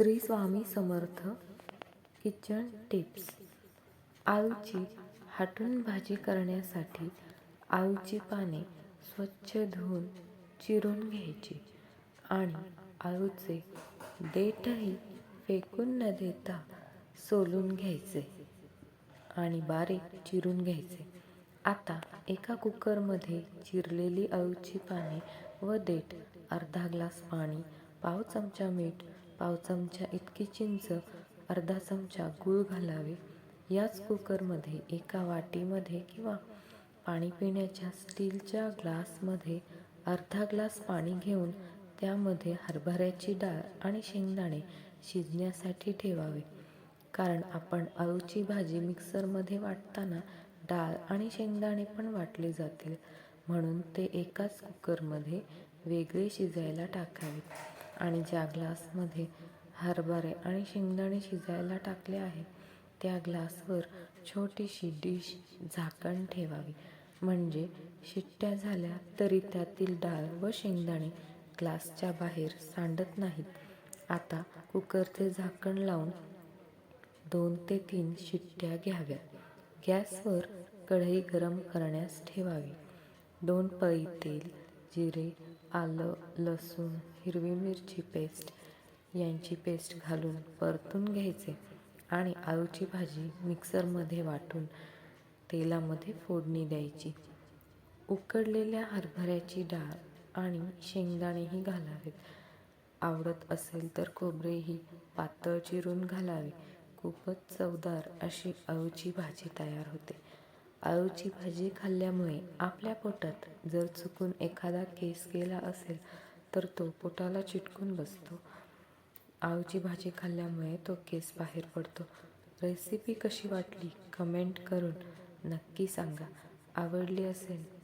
Shri Swami Samarth kitchen tips. आळूची हाटून भाजी करण्यासाठी आळूची पाने स्वच्छ धुवून चिरून घ्यायची आणि आळूचे देठही फेकून न देता सोलून घ्यायचे आणि बारीक चिरून घ्यायचे. आता एका कुकरमध्ये चिरलेली आळूची पाने व देठ अर्धा ग्लास पाणी पाव चमचा मीठ पाव चमचा इतकी चिंच अर्धा चमचा गूळ घालावे. याच कुकरमध्ये एका वाटीमध्ये किंवा पाणी पिण्याच्या स्टीलच्या ग्लासमध्ये अर्धा ग्लास पाणी घेऊन त्यामध्ये हरभऱ्याची डाळ आणि शेंगदाणे शिजण्यासाठी ठेवावे. कारण आपण अळूची भाजी मिक्सरमध्ये वाटताना डाळ आणि शेंगदाणे पण वाटले जातील. म्हणून ते एकाच कुकरमध्ये वेगळे शिजायला टाकावेत आणि ज्या ग्लासमध्ये हरभरे आणि शेंगदाणे शिजायला टाकले आहे त्या ग्लासवर छोटीशी डिश झाकण ठेवावी. म्हणजे शिट्ट्या झाल्या तरी त्यातील डाळ व शेंगदाणे ग्लासच्या बाहेर सांडत नाहीत. आता कुकरचे झाकण लावून दोन ते तीन शिट्ट्या घ्याव्या गॅसवर कढई गरम करण्यास ठेवावी. दोन पळी तेल जिरे आलं लसूण हिरवी मिरची पेस्ट यांची पेस्ट घालून परतून घ्यायचे आणि आळूची भाजी मिक्सरमध्ये वाटून तेलामध्ये फोडणी द्यायची. उकडलेल्या हरभऱ्याची डाळ आणि शेंगदाणेही घालावेत. आवडत असेल तर खोबरेही पातळ चिरून घालावे. खूपच चवदार अशी अळूची भाजी तयार होते. अळूची भाजी खाल्ल्यामुळे आपल्या पोटात जर चुकून एखादा केस गेला असेल तर तो पोटाला चिटकून बसतो. आळूची भाजी खाल्ल्यामुळे तो केस बाहेर पडतो. रेसिपी कशी वाटली कमेंट करून नक्की सांगा. आवडली असेल